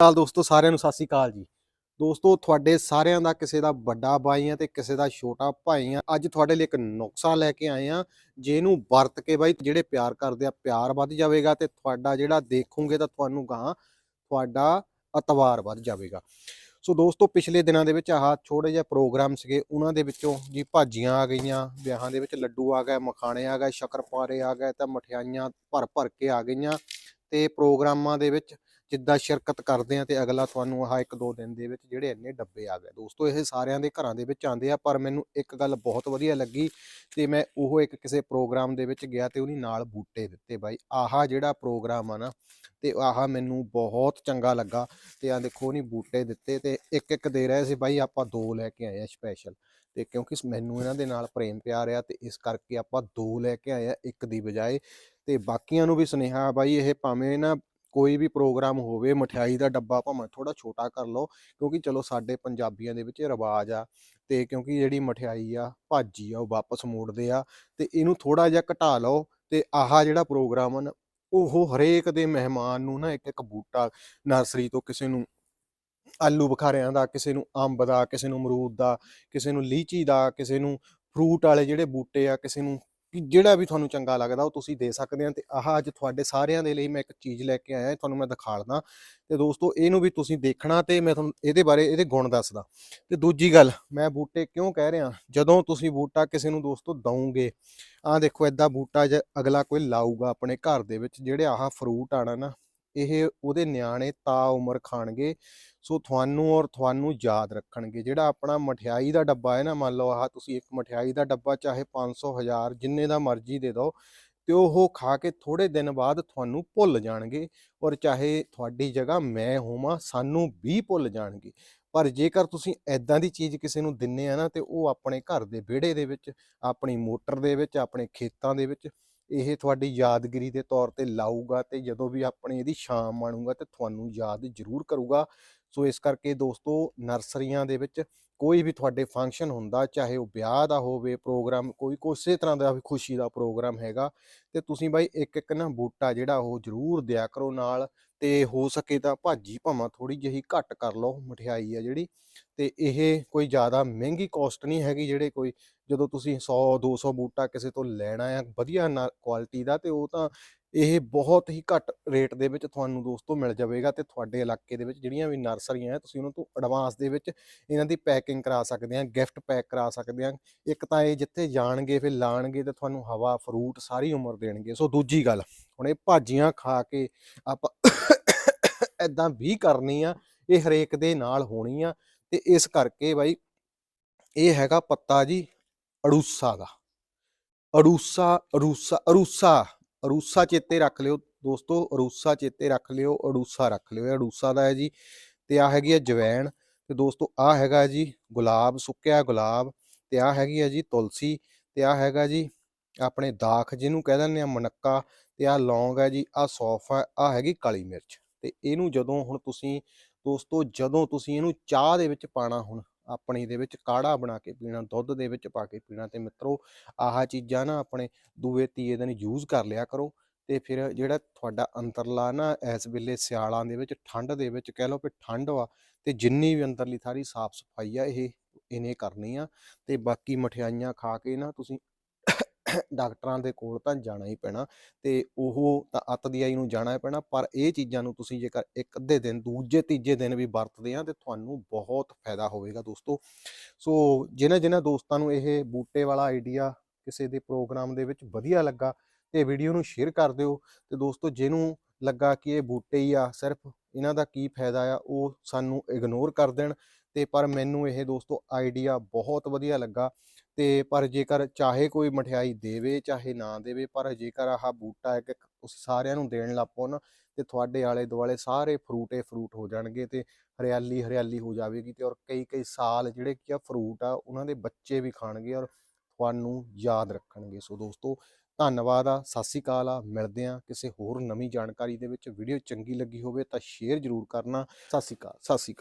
ਹਾਲ ਦੋਸਤੋ, ਸਾਰਿਆਂ ਨੂੰ ਸਤਿ ਸ੍ਰੀ ਅਕਾਲ ਜੀ। ਦੋਸਤੋ, ਤੁਹਾਡੇ ਸਾਰਿਆਂ ਦਾ ਕਿਸੇ ਦਾ ਵੱਡਾ ਭਾਈ ਆ ਤੇ ਕਿਸੇ ਦਾ ਛੋਟਾ ਭਾਈ ਆ, ਅੱਜ ਤੁਹਾਡੇ ਲਈ ਇੱਕ ਨੁਕਸਾ ਲੈ ਕੇ ਆਏ ਆ, ਜਿਹਨੂੰ ਵਰਤ ਕੇ ਬਾਈ ਜਿਹੜੇ ਪਿਆਰ ਕਰਦੇ ਆ, ਪਿਆਰ ਵੱਧ ਜਾਵੇਗਾ ਤੇ ਤੁਹਾਡਾ ਜਿਹੜਾ ਦੇਖੋਗੇ ਤਾਂ ਤੁਹਾਨੂੰ ਗਾਂ ਤੁਹਾਡਾ ਅਤਵਾਰ ਵੱਧ ਜਾਵੇਗਾ। ਸੋ ਦੋਸਤੋ, ਪਿਛਲੇ ਦਿਨਾਂ ਦੇ ਵਿੱਚ ਆਹ ਛੋਟੇ ਜਿਹੇ ਪ੍ਰੋਗਰਾਮ ਸੀਗੇ, ਉਹਨਾਂ ਦੇ ਵਿੱਚੋਂ ਜੀ ਭਾਜੀਆਂ ਆ ਗਈਆਂ, ਵਿਆਹਾਂ ਦੇ ਵਿੱਚ ਲੱਡੂ ਆ ਗਏ, ਮਖਾਣੇ ਆ ਗਏ ਸ਼ੱਕਰਪਾਰੇ ਆ ਗਏ ਤਾਂ ਮਠਿਆਈਆਂ ਭਰ ਭਰ ਕੇ ਆ ਗਈਆਂ ਤੇ ਪ੍ਰੋਗਰਾਮਾਂ ਦੇ ਵਿੱਚ ਜਿੱਦਾਂ ਸ਼ਿਰਕਤ ਕਰਦੇ ਆ ਤੇ ਅਗਲਾ ਤੁਹਾਨੂੰ ਆਹ ਇੱਕ ਦੋ ਦਿਨ ਦੇ ਵਿੱਚ ਜਿਹੜੇ ਇੰਨੇ ਡੱਬੇ ਆ ਗਏ। ਦੋਸਤੋ, ਇਹ ਸਾਰਿਆਂ ਦੇ ਘਰਾਂ ਦੇ ਵਿੱਚ ਆਉਂਦੇ ਆ, ਪਰ ਮੈਨੂੰ ਇੱਕ ਗੱਲ ਬਹੁਤ ਵਧੀਆ ਲੱਗੀ ਤੇ ਮੈਂ ਉਹ ਇੱਕ ਕਿਸੇ ਪ੍ਰੋਗਰਾਮ ਦੇ ਵਿੱਚ ਗਿਆ ਤੇ ਉਹਨੇ ਨਾਲ ਬੂਟੇ ਦਿੱਤੇ ਬਾਈ। ਆਹ ਜਿਹੜਾ ਪ੍ਰੋਗਰਾਮ ਆ ਨਾ ਤੇ ਆਹ ਮੈਨੂੰ ਬਹੁਤ ਚੰਗਾ ਲੱਗਾ ਤੇ ਆ ਦੇਖੋ ਨਹੀਂ ਬੂਟੇ ਦਿੱਤੇ ਤੇ ਇੱਕ ਇੱਕ ਦੇ ਰਹੇ ਸੀ ਬਾਈ, ਆਪਾਂ ਦੋ ਲੈ ਕੇ ਆਏ ਆ ਸਪੈਸ਼ਲ ਤੇ ਕਿਉਂਕਿ ਮੈਨੂੰ ਇਹਨਾਂ ਦੇ ਨਾਲ ਪ੍ਰੇਮ ਪਿਆਰ ਆ ਤੇ ਇਸ ਕਰਕੇ ਆਪਾਂ ਦੋ ਲੈ ਕੇ ਆਏ ਆ ਇੱਕ ਦੀ ਬਜਾਏ ਤੇ ਬਾਕੀਆਂ ਨੂੰ ਵੀ ਸੁਨੇਹਾ ਬਾਈ, ਇਹ ਭਾਵੇਂ ਨਾ ਕੋਈ ਵੀ ਪ੍ਰੋਗਰਾਮ ਹੋਵੇ, ਮਠਿਆਈ ਦਾ ਡੱਬਾ ਭਾਵੇਂ ਥੋੜਾ ਛੋਟਾ ਕਰ ਲਓ, ਕਿਉਂਕਿ ਚਲੋ ਸਾਡੇ ਪੰਜਾਬੀਆਂ ਦੇ ਵਿੱਚ ਰਿਵਾਜ ਆ ਤੇ ਕਿਉਂਕਿ ਜਿਹੜੀ ਮਠਿਆਈ ਆ, ਭਾਜੀ ਆ, ਉਹ ਵਾਪਸ ਮੋੜਦੇ ਆ ਤੇ ਇਹਨੂੰ ਥੋੜਾ ਜਿਹਾ ਘਟਾ ਲਓ ਤੇ ਆਹ ਜਿਹੜਾ ਪ੍ਰੋਗਰਾਮ ਆ ਨਾ, ਉਹ ਹਰੇਕ ਦੇ ਮਹਿਮਾਨ ਨੂੰ ਨਾ ਇੱਕ ਇੱਕ ਬੂਟਾ ਨਰਸਰੀ ਤੋਂ ਕਿਸੇ ਨੂੰ ਆਲੂ ਬੁਖਾਰਿਆਂ ਦਾ, ਕਿਸੇ ਨੂੰ ਅੰਬ ਦਾ, ਕਿਸੇ ਨੂੰ ਅਮਰੂਦ ਦਾ, ਕਿਸੇ ਨੂੰ ਲੀਚੀ ਦਾ, ਕਿਸੇ ਨੂੰ ਫਰੂਟ ਵਾਲੇ ਜਿਹੜੇ ਬੂਟੇ ਆ, ਕਿਸੇ ਨੂੰ ਕਿ ਜਿਹੜਾ ਵੀ ਤੁਹਾਨੂੰ ਚੰਗਾ ਲੱਗਦਾ ਉਹ ਤੁਸੀਂ ਦੇ ਸਕਦੇ ਆ ਤੇ ਆਹ ਅੱਜ ਤੁਹਾਡੇ ਸਾਰਿਆਂ ਦੇ ਲਈ ਮੈਂ ਇੱਕ ਚੀਜ਼ ਲੈ ਕੇ ਆਇਆ ਤੁਹਾਨੂੰ ਮੈਂ ਦਿਖਾਲਦਾ। ਤੇ ਦੋਸਤੋ, ਇਹਨੂੰ ਵੀ ਤੁਸੀਂ ਦੇਖਣਾ ਤੇ ਮੈਂ ਤੁਹਾਨੂੰ ਇਹਦੇ ਬਾਰੇ ਇਹਦੇ ਗੁਣ ਦੱਸਦਾ। ਤੇ ਦੂਜੀ ਗੱਲ, ਮੈਂ ਬੂਟੇ ਕਿਉਂ ਕਹਿ ਰਿਹਾ? ਜਦੋਂ ਤੁਸੀਂ ਬੂਟਾ ਕਿਸੇ ਨੂੰ ਦੋਸਤੋ ਦਵੋਗੇ ਆਹ ਦੇਖੋ ਐਦਾਂ ਬੂਟਾ ਜੇ ਅਗਲਾ ਕੋਈ ਲਾਊਗਾ ਆਪਣੇ ਘਰ ਦੇ ਵਿੱਚ, ਜਿਹੜੇ ਆਹ ਫਰੂਟ ਆਣਾ ਨਾ ਇਹ ਉਹਦੇ ਨਿਆਣੇ ਤਾ ਉਮਰ ਖਾਣਗੇ, ਸੋ ਤੁਹਾਨੂੰ ਔਰ ਤੁਹਾਨੂੰ ਯਾਦ ਰੱਖਣਗੇ। ਜਿਹੜਾ ਆਪਣਾ ਮਠਿਆਈ ਦਾ ਡੱਬਾ ਹੈ ਨਾ, ਮੰਨ ਲਓ ਆਹ ਤੁਸੀਂ ਇੱਕ ਮਠਿਆਈ ਦਾ ਡੱਬਾ ਚਾਹੇ 500 1000 ਜਿੰਨੇ ਦਾ ਮਰਜ਼ੀ ਦੇ ਦਿਓ, ਤੇ ਉਹ ਖਾ ਕੇ ਥੋੜੇ ਦਿਨ ਬਾਅਦ ਤੁਹਾਨੂੰ ਭੁੱਲ ਜਾਣਗੇ ਔਰ ਚਾਹੇ ਤੁਹਾਡੀ ਜਗ੍ਹਾ ਮੈਂ ਹੋਵਾਂ, ਸਾਨੂੰ ਵੀ ਭੁੱਲ ਜਾਣਗੇ। ਪਰ ਜੇਕਰ ਤੁਸੀਂ ਐਦਾਂ ਦੀ ਚੀਜ਼ ਕਿਸੇ ਨੂੰ ਦਿੰਨੇ ਆ ਨਾ, ਤੇ ਉਹ ਆਪਣੇ ਘਰ ਦੇ ਵਿਹੜੇ ਦੇ ਵਿੱਚ, ਆਪਣੀ ਮੋਟਰ ਦੇ ਵਿੱਚ, ਆਪਣੇ ਖੇਤਾਂ ਦੇ ਵਿੱਚ ਇਹ ਤੁਹਾਡੀ ਯਾਦਗਿਰੀ ਦੇ ਤੌਰ ਤੇ ਲਾਊਗਾ ਤੇ ਜਦੋਂ ਵੀ ਆਪਣੇ ਇਹਦੀ ਸ਼ਾਮ ਮਾਣੂਗਾ ਤੇ ਤੁਹਾਨੂੰ ਯਾਦ ਜ਼ਰੂਰ ਕਰੂਗਾ। ਸੋ ਇਸ ਕਰਕੇ ਦੋਸਤੋ, ਨਰਸਰੀਆਂ ਦੇ ਵਿੱਚ ਕੋਈ ਵੀ ਤੁਹਾਡੇ ਫੰਕਸ਼ਨ ਹੁੰਦਾ, ਚਾਹੇ ਉਹ ਵਿਆਹ ਦਾ ਹੋਵੇ ਪ੍ਰੋਗਰਾਮ, ਕੋਈ ਕਿਸੇ ਤਰ੍ਹਾਂ ਦਾ ਵੀ ਖੁਸ਼ੀ ਦਾ ਪ੍ਰੋਗਰਾਮ ਹੈਗਾ, ਤੇ ਤੁਸੀਂ ਬਾਈ ਇੱਕ ਇੱਕ ਨਾ ਬੂਟਾ ਜਿਹੜਾ ਉਹ ਜ਼ਰੂਰ ਦਿਆ ਕਰੋ ਨਾਲ, ਤੇ ਹੋ ਸਕੇ ਤਾਂ ਭਾਜੀ ਭਾਵਾਂ ਥੋੜੀ ਜਿਹੀ ਘੱਟ ਕਰ ਲਓ ਮਠਿਆਈ ਆ ਜਿਹੜੀ, ਤੇ ਇਹ ਕੋਈ ਜ਼ਿਆਦਾ ਮਹਿੰਗੀ ਕੋਸਟ ਨਹੀਂ ਹੈਗੀ ਜਿਹੜੇ ਕੋਈ ਜਦੋਂ ਤੁਸੀਂ 100 200 ਬੂਟਾ ਕਿਸੇ ਤੋਂ ਲੈਣਾ ਆ, ਵਧੀਆ ਕੁਆਲਿਟੀ ਦਾ, ਤੇ ਉਹ ਤਾਂ ਇਹ ਬਹੁਤ ਹੀ ਘੱਟ ਰੇਟ ਦੇ ਵਿੱਚ ਤੁਹਾਨੂੰ ਦੋਸਤੋ ਮਿਲ ਜਾਵੇਗਾ ਤੇ ਤੁਹਾਡੇ ਇਲਾਕੇ ਦੇ ਵਿੱਚ ਜਿਹੜੀਆਂ ਵੀ ਨਰਸਰੀਆਂ ਹੈ, ਤੁਸੀਂ ਉਹਨਾਂ ਤੋਂ ਐਡਵਾਂਸ ਦੇ ਵਿੱਚ ਇਹਨਾਂ ਦੀ ਪੈਕਿੰਗ ਕਰਾ ਸਕਦੇ ਆ ਗਿਫਟ ਪੈਕ ਕਰਾ ਸਕਦੇ ਆ ਇੱਕ ਤਾਂ ਇਹ ਜਿੱਥੇ ਜਾਣਗੇ, ਫਿਰ ਲਾਣਗੇ ਤੇ ਤੁਹਾਨੂੰ ਹਵਾ ਫਰੂਟ ਸਾਰੀ ਉਮਰ ਦੇਣਗੇ। ਸੋ ਦੂਜੀ ਗੱਲ, ਹੁਣ ਇਹ ਭਾਜੀਆਂ ਖਾ ਕੇ ਆਪਾਂ ਐਦਾਂ ਵੀ ਕਰਨੀ ਆ, ਇਹ ਹਰੇਕ ਦੇ ਨਾਲ ਹੋਣੀ ਆ ਤੇ ਇਸ ਕਰਕੇ ਬਾਈ, ਇਹ ਹੈਗਾ ਪੱਤਾ ਜੀ ਅੜੂਸਾ ਦਾ। ਅੜੂਸਾ ਅੜੂਸਾ ਅੜੂਸਾ। ਅਰੂਸਾ ਚੇਤੇ ਰੱਖ ਲਿਓ ਦੋਸਤੋ, ਅਰੂਸਾ ਚੇਤੇ ਰੱਖ ਲਿਓ ਅੜੂਸਾ ਰੱਖ ਲਿਓ। ਇਹ ਅੜੂਸਾ ਦਾ ਹੈ ਜੀ ਤੇ ਆ ਹੈਗੀ ਹੈ ਜਵੈਣ ਤੇ ਦੋਸਤੋ ਆ ਹੈਗਾ ਜੀ ਗੁਲਾਬ, ਸੁੱਕਿਆ ਗੁਲਾਬ ਤੇ ਆ ਹੈਗੀ ਹੈ ਜੀ ਤੁਲਸੀ ਤੇ ਆ ਹੈਗਾ ਜੀ ਆਪਣੇ ਦਾਖ ਜਿਹਨੂੰ ਕਹਿ ਦਿੰਦੇ ਆ ਮਨੱਕਾ ਤੇ ਆ ਲੌਂਗ ਹੈ ਜੀ ਆ ਸੌਫ ਹੈ ਆ ਹੈਗੀ ਕਾਲੀ ਮਿਰਚ ਤੇ ਇਹਨੂੰ ਜਦੋਂ ਹੁਣ ਤੁਸੀਂ ਦੋਸਤੋ, ਜਦੋਂ ਤੁਸੀਂ ਇਹਨੂੰ ਚਾਹ ਦੇ ਵਿੱਚ ਪਾਣਾ ਹੁਣ ਆਪਣੀ ਦੇ ਵਿੱਚ ਕਾੜਾ ਬਣਾ ਕੇ ਪੀਣਾ, ਦੁੱਧ ਦੇ ਵਿੱਚ ਪਾ ਕੇ ਪੀਣਾ ਤੇ ਮਿੱਤਰੋ, ਆਹ ਚੀਜ਼ਾਂ ਨਾ ਆਪਣੇ ਦੂਏ ਤੀਏ ਦਿਨ ਯੂਜ਼ ਕਰ ਲਿਆ ਕਰੋ ਤੇ ਫਿਰ ਜਿਹੜਾ ਤੁਹਾਡਾ ਅੰਦਰਲਾ ਨਾ ਇਸ ਵੇਲੇ ਸਿਆਲਾਂ ਦੇ ਵਿੱਚ, ਠੰਡ ਦੇ ਵਿੱਚ ਕਹਿ ਲਓ ਕਿ ਠੰਡ ਵਾ ਤੇ ਜਿੰਨੀ ਵੀ ਅੰਦਰਲੀ ਸਾਰੀ ਸਾਫ਼ ਸਫ਼ਾਈ ਆ ਇਹ, ਇਹਨੇ ਕਰਨੀ ਆ ਤੇ ਬਾਕੀ ਮਠਿਆਈਆਂ ਖਾ ਕੇ ਨਾ ਤੁਸੀਂ ਡਾਕਟਰਾਂ ਦੇ ਕੋਲ ਤਾਂ ਜਾਣਾ ਹੀ ਪੈਣਾ ਤੇ ਉਹ ਤਾਂ ਅੱਤ ਦੀ ਆਈ ਨੂੰ ਜਾਣਾ ਹੀ ਪੈਣਾ, ਪਰ ਇਹ ਚੀਜ਼ਾਂ ਨੂੰ ਤੁਸੀਂ ਜੇਕਰ ਇੱਕ ਅੱਧੇ ਦਿਨ, ਦੂਜੇ, ਤੀਜੇ ਦਿਨ ਵੀ ਵਰਤਦੇ ਆ ਤੇ ਤੁਹਾਨੂੰ ਬਹੁਤ ਫਾਇਦਾ ਹੋਵੇਗਾ ਦੋਸਤੋ। ਸੋ ਜਿਨ੍ਹਾਂ ਜਿਨ੍ਹਾਂ ਦੋਸਤਾਂ ਨੂੰ ਇਹ ਬੂਟੇ ਵਾਲਾ ਆਈਡੀਆ ਕਿਸੇ ਦੇ ਪ੍ਰੋਗਰਾਮ ਦੇ ਵਿੱਚ ਵਧੀਆ ਲੱਗਾ ਤੇ ਵੀਡੀਓ ਨੂੰ ਸ਼ੇਅਰ ਕਰ ਦਿਓ ਤੇ ਦੋਸਤੋ ਜਿਹਨੂੰ ਲੱਗਾ ਕਿ ਇਹ ਬੂਟੇ ਹੀ ਆ, ਸਿਰਫ ਇਹਨਾਂ ਦਾ ਕੀ ਫਾਇਦਾ ਆ, ਉਹ ਸਾਨੂੰ ਇਗਨੋਰ ਕਰ ਦੇਣ ਤੇ ਪਰ ਮੈਨੂੰ ਇਹ ਦੋਸਤੋ ਆਈਡੀਆ ਬਹੁਤ ਵਧੀਆ ਲੱਗਾ ਤੇ ਪਰ ਜੇਕਰ ਚਾਹੇ ਕੋਈ ਮਠਿਆਈ ਦੇਵੇ ਚਾਹੇ ਨਾ ਦੇਵੇ ਪਰ ਜੇਕਰ ਆਹ ਬੂਟਾ ਇੱਕ ਤੁਸੀਂ ਸਾਰਿਆਂ ਨੂੰ ਦੇਣ ਲੱਪੋ ਨਾ ਤੇ ਤੁਹਾਡੇ ਆਲੇ ਦੁਆਲੇ ਸਾਰੇ ਫਰੂਟੇ ਫਰੂਟ ਹੋ ਜਾਣਗੇ ਤੇ ਹਰਿਆਲੀ ਹਰਿਆਲੀ ਹੋ ਜਾਵੇਗੀ ਤੇ ਔਰ ਕਈ ਕਈ ਸਾਲ ਜਿਹੜੇ ਕੀ ਆ ਫਰੂਟ ਆ ਉਹਨਾਂ ਦੇ ਬੱਚੇ ਵੀ ਖਾਣਗੇ ਔਰ ਤੁਹਾਨੂੰ ਯਾਦ ਰੱਖਣਗੇ। ਸੋ ਦੋਸਤੋ ਧੰਨਵਾਦ ਆ, ਸਤਿ ਸ਼੍ਰੀ ਅਕਾਲ ਆ, ਮਿਲਦੇ ਆ ਕਿਸੇ ਹੋਰ ਨਵੀਂ ਜਾਣਕਾਰੀ ਦੇ ਵਿੱਚ। ਵੀਡੀਓ ਚੰਗੀ ਲੱਗੀ ਹੋਵੇ ਤਾਂ ਸ਼ੇਅਰ ਜ਼ਰੂਰ ਕਰਨਾ। ਸਤਿ ਸ਼੍ਰੀ ਅਕਾਲ, ਸਤਿ ਸ਼੍ਰੀ ਅਕਾਲ।